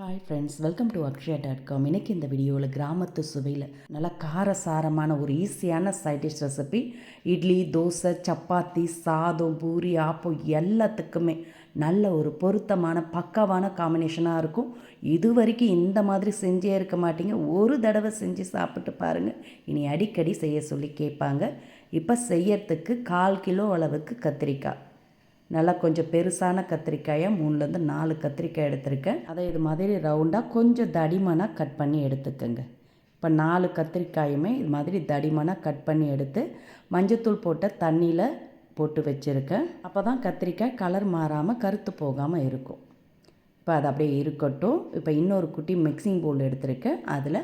Hi friends welcome to Akshaya dot com இன்றைக்கி இந்த வீடியோவில் கிராமத்து சுவையில் நல்லா காரசாரமான ஒரு ஈஸியான side dish recipe idli dosa chapati சாதம் பூரி ஆப்பம் எல்லாத்துக்குமே நல்ல ஒரு பொருத்தமான பக்காவான காம்பினேஷனாக இருக்கும். இது வரைக்கும் இந்த மாதிரி செஞ்சே இருக்க மாட்டீங்க. ஒரு தடவை செஞ்சு சாப்பிட்டு பாருங்கள் இனி அடிக்கடி செய்ய சொல்லி கேட்பாங்க. இப்போ செய்யறதுக்கு கால் கிலோ அளவுக்கு கத்திரிக்காய். நல்லா கொஞ்சம் பெருசான கத்திரிக்காயாக மூணுலேருந்து நாலு கத்திரிக்காய் எடுத்திருக்கேன். அதை இது மாதிரி ரவுண்டாக கொஞ்சம் தடிமனாக கட் பண்ணி எடுத்துக்கோங்க. இப்போ நாலு கத்திரிக்காயுமே இது மாதிரி தடிமனாக கட் பண்ணி எடுத்து மஞ்சத்தூள் போட்ட தண்ணியில் போட்டு வச்சுருக்கேன். அப்போ தான் கத்திரிக்காய் கலர் மாறாமல் கருத்து போகாமல் இருக்கும். இப்போ அது அப்படியே இருக்கட்டும். இப்போ இன்னொரு குட்டி மிக்சிங் பவுல் எடுத்திருக்கேன். அதில்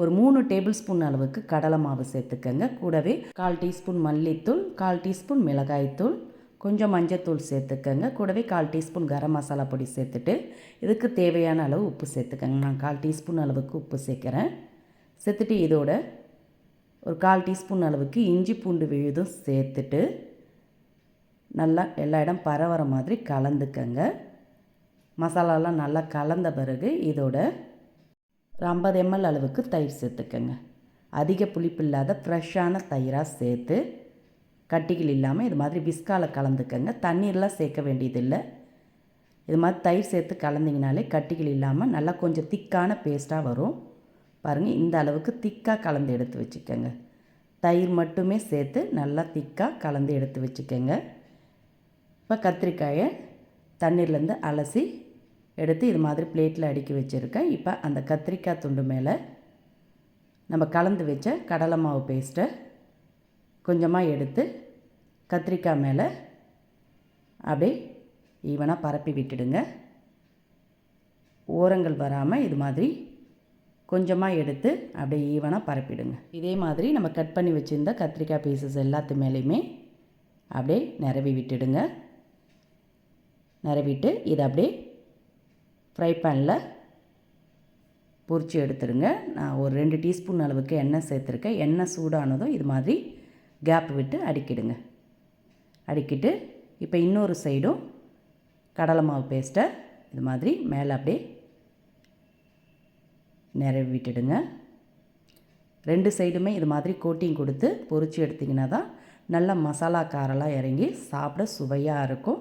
ஒரு மூணு டேபிள் ஸ்பூன் அளவுக்கு கடலை மாவு சேர்த்துக்கங்க. கூடவே கால் டீஸ்பூன் மல்லித்தூள் கால் டீஸ்பூன் மிளகாய்த்தூள் கொஞ்சம் மஞ்சத்தூள் சேர்த்துக்கங்க. கூடவே கால் டீஸ்பூன் கரம் மசாலா பொடி சேர்த்துட்டு இதுக்கு தேவையான அளவு உப்பு சேர்த்துக்கங்க. நான் கால் டீஸ்பூன் அளவுக்கு உப்பு சேர்க்குறேன். சேர்த்துட்டு இதோட ஒரு கால் டீஸ்பூன் அளவுக்கு இஞ்சி பூண்டு விழுதும் சேர்த்துட்டு நல்லா எல்லா இடம் பரவற மாதிரி கலந்துக்கங்க. மசாலாலாம் நல்லா கலந்த பிறகு இதோட ஒரு ஐம்பது எம்எல் அளவுக்கு தயிர் சேர்த்துக்கங்க. அதிக புளிப்பு இல்லாத ஃப்ரெஷ்ஷான தயிராக சேர்த்து கட்டிகள் இல்லாமல் இது மாதிரி விஸ்காவில் கலந்துக்கங்க. தண்ணீர்லாம் சேர்க்க வேண்டியதில்லை. இது மாதிரி தயிர் சேர்த்து கலந்திங்கனாலே கட்டிகள் இல்லாமல் நல்லா கொஞ்சம் திக்கான பேஸ்ட்டாக வரும். பாருங்கள் இந்த அளவுக்கு திக்காக கலந்து எடுத்து வச்சுக்கோங்க. தயிர் மட்டுமே சேர்த்து நல்லா திக்காக கலந்து எடுத்து வச்சுக்கோங்க. இப்போ கத்திரிக்காயை தண்ணீர்லேருந்து அலசி எடுத்து இது மாதிரி பிளேட்டில் அடுக்கி வச்சுருக்கேன். இப்போ அந்த கத்திரிக்காய் துண்டு மேலே நம்ம கலந்து வச்ச கடலை மாவு பேஸ்ட்டை கொஞ்சமாக எடுத்து கத்திரிக்காய் மேலே அப்படியே ஈவனாக பரப்பி விட்டுடுங்க. ஓரங்கள் வராமல் இது மாதிரி கொஞ்சமாக எடுத்து அப்படியே ஈவனாக பரப்பிடுங்க. இதே மாதிரி நம்ம கட் பண்ணி வச்சுருந்த கத்திரிக்காய் பீசஸ் எல்லாத்து மேலேயுமே அப்படியே நிரவி விட்டுடுங்க. நிரவிட்டு இதை அப்படியே ஃப்ரை பேனில் பொரித்து எடுத்துடுங்க. நான் ஒரு ரெண்டு டீஸ்பூன் அளவுக்கு எண்ணெய் சேர்த்துருக்கேன். எண்ணெய் சூடானதும் இது மாதிரி கேப் விட்டு அடிக்கிடுங்க. அடுக்கிட்டு இப்போ இன்னொரு சைடும் கடலை மாவு பேஸ்ட்டை இது மாதிரி மேலே அப்படியே நிரவி விட்டுடுங்க. ரெண்டு சைடுமே இது மாதிரி கோட்டிங் கொடுத்து பொறிச்சு எடுத்திங்கன்னா தான் நல்ல மசாலா காரெல்லாம் இறங்கி சாப்பிட சுவையாக இருக்கும்.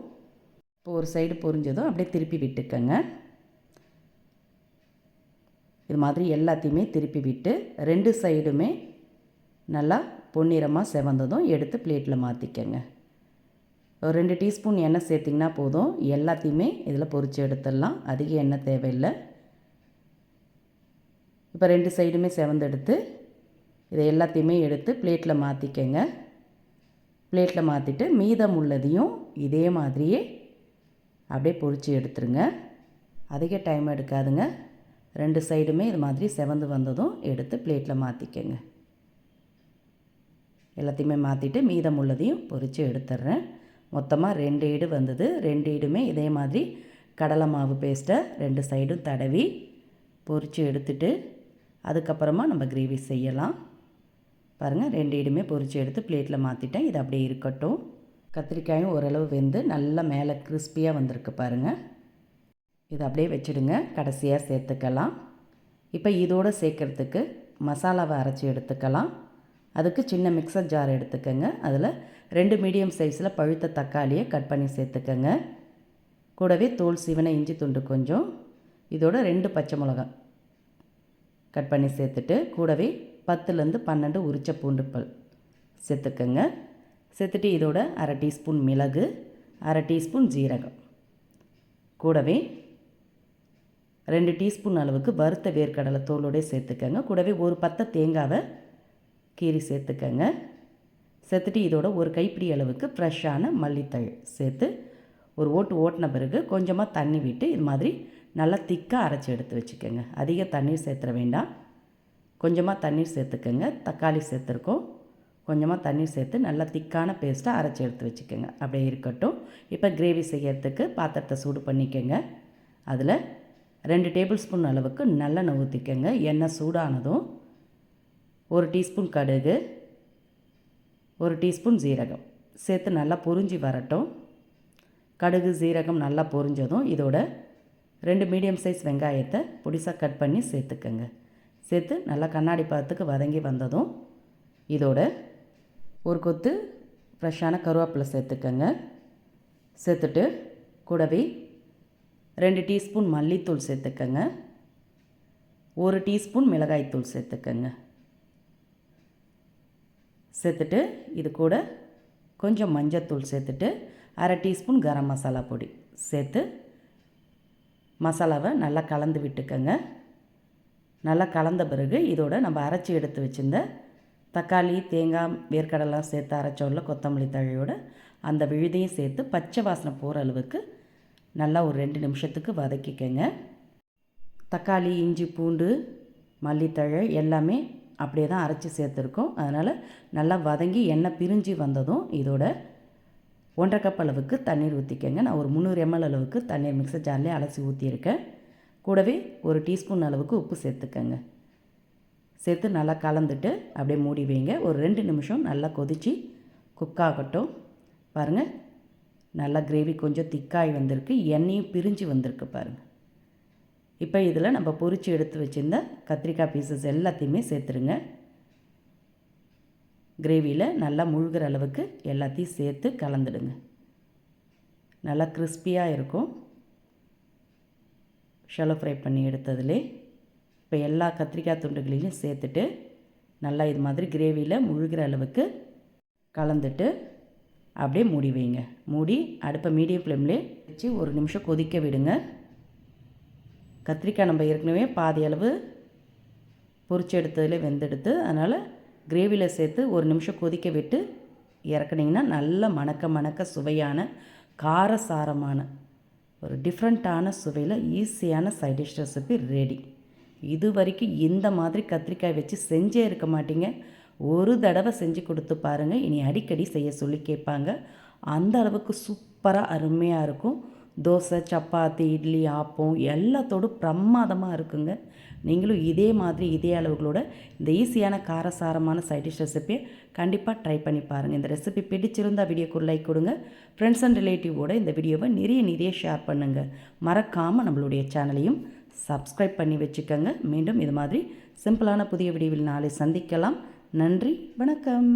இப்போ ஒரு சைடு பொரிஞ்சதும் அப்படியே திருப்பி விட்டுக்கங்க. இது மாதிரி எல்லாத்தையுமே திருப்பி விட்டு ரெண்டு சைடுமே நல்லா பொன்னிறமாக செவந்ததும் எடுத்து பிளேட்டில் மாற்றிக்கங்க ஒரு ரெண்டு டீஸ்பூன் எண்ணெய் சேர்த்திங்கன்னா போதும். எல்லாத்தையுமே இதில் பொரித்து எடுத்துடலாம். அதிக எண்ணெய் தேவையில்லை. இப்போ ரெண்டு சைடுமே செவந்தெடுத்து இதை எல்லாத்தையுமே எடுத்து பிளேட்டில் மாற்றிக்கங்க பிளேட்டில் மாற்றிட்டு மீதம் உள்ளதையும் இதே மாதிரியே அப்படியே பொரித்து எடுத்துருங்க. அதிக டைம் எடுக்காதுங்க. ரெண்டு சைடுமே இது மாதிரி செவந்து வந்ததும் எடுத்து பிளேட்டில் மாற்றிக்கங்க எல்லாத்தையுமே மாற்றிட்டு மீதம் உள்ளதையும் பொரித்து எடுத்துடுறேன். மொத்தமாக ரெண்டு ஈடு வந்தது. ரெண்டு ஈடுமே இதே மாதிரி கடலை மாவு பேஸ்ட்டை ரெண்டு சைடும் தடவி பொரித்து எடுத்துட்டு அதுக்கப்புறமா நம்ம கிரேவி செய்யலாம். பாருங்கள் ரெண்டு ஈடுமே பொரித்து எடுத்து பிளேட்டில் மாற்றிட்டேன் இது அப்படியே இருக்கட்டும். கத்திரிக்காயும் ஓரளவு வெந்து நல்லா மேலே கிறிஸ்பியாக வந்திருக்கு பாருங்கள் இதை அப்படியே வச்சுடுங்க. கடைசியாக சேர்த்துக்கலாம். இப்போ இதோடு சேர்க்குறதுக்கு மசாலாவை அரைச்சி எடுத்துக்கலாம். அதுக்கு சின்ன மிக்சர் ஜார் எடுத்துக்கோங்க. அதில் ரெண்டு மீடியம் சைஸில் பழுத்த தக்காளியை கட் பண்ணி சேர்த்துக்கோங்க. கூடவே தோல் சீவனை இஞ்சி துண்டு கொஞ்சம். இதோட ரெண்டு பச்சை மிளகாய் கட் பண்ணி சேர்த்துட்டு கூடவே பத்துலேருந்து பன்னெண்டு உரிச்ச பூண்டு பல் சேர்த்துக்கோங்க. சேர்த்துட்டு இதோட அரை டீஸ்பூன் மிளகு அரை டீஸ்பூன் ஜீரகம். கூடவே ரெண்டு டீஸ்பூன் அளவுக்கு வறுத்த வேர்க்கடலை தோலோடய சேர்த்துக்கோங்க. கூடவே ஒரு பத்தை தேங்காவை கீரி சேர்த்துக்கங்க. சேர்த்துட்டு இதோட ஒரு கைப்பிடி அளவுக்கு ஃப்ரெஷ்ஷான மல்லித்தழ் சேர்த்து ஒரு ஓட்டு ஓட்டின பிறகு கொஞ்சமாக தண்ணி விட்டு இது மாதிரி நல்லா திக்காக அரைச்சி எடுத்து வச்சுக்கோங்க. அதிக தண்ணீர் சேர்த்துற வேண்டாம். கொஞ்சமாக தண்ணீர் சேர்த்துக்கோங்க. தக்காளி சேர்த்துருக்கோம். கொஞ்சமாக தண்ணீர் சேர்த்து நல்லா திக்கான பேஸ்ட்டாக அரைச்சி எடுத்து வச்சுக்கோங்க. அப்படியே இருக்கட்டும். இப்போ கிரேவி செய்யறதுக்கு பாத்திரத்தை சூடு பண்ணிக்கோங்க. அதில் ரெண்டு டேபிள் ஸ்பூன் அளவுக்கு நல்லெண்ணெய் ஊற்றிக்கோங்க எண்ணெய் சூடானதும் ஒரு டீஸ்பூன் கடுகு ஒரு டீஸ்பூன் ஜீரகம் சேர்த்து நல்லா பொரிஞ்சு வரட்டும். கடுகு ஜீரகம் நல்லா பொரிஞ்சதும் இதோட ரெண்டு மீடியம் சைஸ் வெங்காயத்தை பொடிசாக கட் பண்ணி சேர்த்துக்கங்க. சேர்த்து நல்லா கண்ணாடி பதத்துக்கு வதங்கி வந்ததும் இதோட ஒரு கொத்து ஃப்ரெஷ்ஷான கருவேப்பிலை சேர்த்துக்கங்க. சேர்த்துட்டு கூடவே ரெண்டு டீஸ்பூன் மல்லித்தூள் சேர்த்துக்கங்க. ஒரு டீஸ்பூன் மிளகாய்த்தூள் சேர்த்துக்கங்க. சேர்த்துட்டு இது கூட கொஞ்சம் மஞ்சத்தூள் சேர்த்துட்டு அரை டீஸ்பூன் கரம் மசாலா பொடி சேர்த்து மசாலாவை நல்லா கலந்து விட்டுக்கோங்க. நல்லா கலந்த பிறகு இதோட நம்ம அரைச்சி எடுத்து வச்சுருந்த தக்காளி தேங்காய் வேர்க்கடலாம் சேர்த்து அரைச்சோல்ல கொத்தமல்லி தழையோட அந்த விழுதையும் சேர்த்து பச்சை வாசனை போகிற அளவுக்கு நல்லா ஒரு ரெண்டு நிமிஷத்துக்கு வதக்கிக்கங்க. தக்காளி இஞ்சி பூண்டு மல்லித்தழை எல்லாமே அப்படியே தான் அரைச்சி சேர்த்துருக்கோம். அதனால் நல்லா வதங்கி எண்ணெய் பிரிஞ்சு வந்ததும் இதோட ஒன்றரை கப் அளவுக்கு தண்ணீர் ஊற்றிக்கங்க நான் ஒரு முந்நூறு எம்எல் அளவுக்கு தண்ணீர் மிக்சர் ஜார்லேயே அலசி ஊற்றியிருக்கேன் கூடவே ஒரு டீஸ்பூன் அளவுக்கு உப்பு சேர்த்துக்கங்க. சேர்த்து நல்லா கலந்துட்டு அப்படியே மூடி வைங்க. ஒரு ரெண்டு நிமிஷம் நல்லா கொதித்து குக் ஆகட்டும். பாருங்கள் நல்லா கிரேவி கொஞ்சம் திக்காய் வந்திருக்கு. எண்ணெயும் பிரிஞ்சு வந்திருக்கு பாருங்கள் இப்போ இதில் நம்ம பொரித்து எடுத்து வச்சுருந்த கத்திரிக்காய் பீசஸ் எல்லாத்தையுமே சேர்த்துருங்க. கிரேவியில் நல்லா முழுகிற அளவுக்கு எல்லாத்தையும் சேர்த்து கலந்துடுங்க. நல்லா கிறிஸ்பியாக இருக்கும். ஷலோ ஃப்ரை பண்ணி எடுத்ததுலே இப்போ எல்லா கத்திரிக்காய் துண்டுகளையும் சேர்த்துட்டு நல்லா இது மாதிரி கிரேவியில் முழுகிற அளவுக்கு கலந்துட்டு அப்படியே மூடி வைங்க. மூடி அடுப்பை மீடியம் ஃப்ளேம்லேயே வச்சு ஒரு நிமிஷம் கொதிக்க விடுங்க. கத்திரிக்காய் நம்ம ஏற்கனவே பாதி அளவு பொறிச்சு எடுத்ததில் வெந்தெடுத்து அதனால் கிரேவியில் சேர்த்து ஒரு நிமிஷம் கொதிக்க விட்டு இறக்குனிங்கன்னா நல்ல மணக்க மணக்க சுவையான காரசாரமான ஒரு டிஃப்ரெண்ட்டான சுவையில் ஈஸியான சைட் டிஷ் ரெசிபி ரெடி இது வரைக்கும் இந்த மாதிரி கத்திரிக்காய் வச்சு செஞ்சே இருக்க மாட்டீங்க. ஒரு தடவை செஞ்சு கொடுத்து பாருங்கள் இனி அடிக்கடி செய்ய சொல்லி கேட்பாங்க. அந்த அளவுக்கு சூப்பராக அருமையாக இருக்கும். தோசை சப்பாத்தி இட்லி ஆப்பம் எல்லாத்தோடும் பிரமாதமாக இருக்குங்க. நீங்களும் இதே மாதிரி இதே அளவுகளோட இந்த ஈஸியான காரசாரமான சைடிஷ் ரெசிபியை ரெசிப்பியை கண்டிப்பாக ட்ரை பண்ணி பாருங்கள் இந்த ரெசிபி பிடிச்சிருந்தால் வீடியோக்கு லைக் கொடுங்க. ஃப்ரெண்ட்ஸ் அண்ட் ரிலேட்டிவோட இந்த வீடியோவை நிறைய நிறைய ஷேர் பண்ணுங்கள் மறக்காமல் நம்மளுடைய சேனலையும் சப்ஸ்கிரைப் பண்ணி வச்சுக்கோங்க. மீண்டும் இது மாதிரி சிம்பிளான புதிய வீடியோவில் நாளை சந்திக்கலாம். நன்றி வணக்கம்.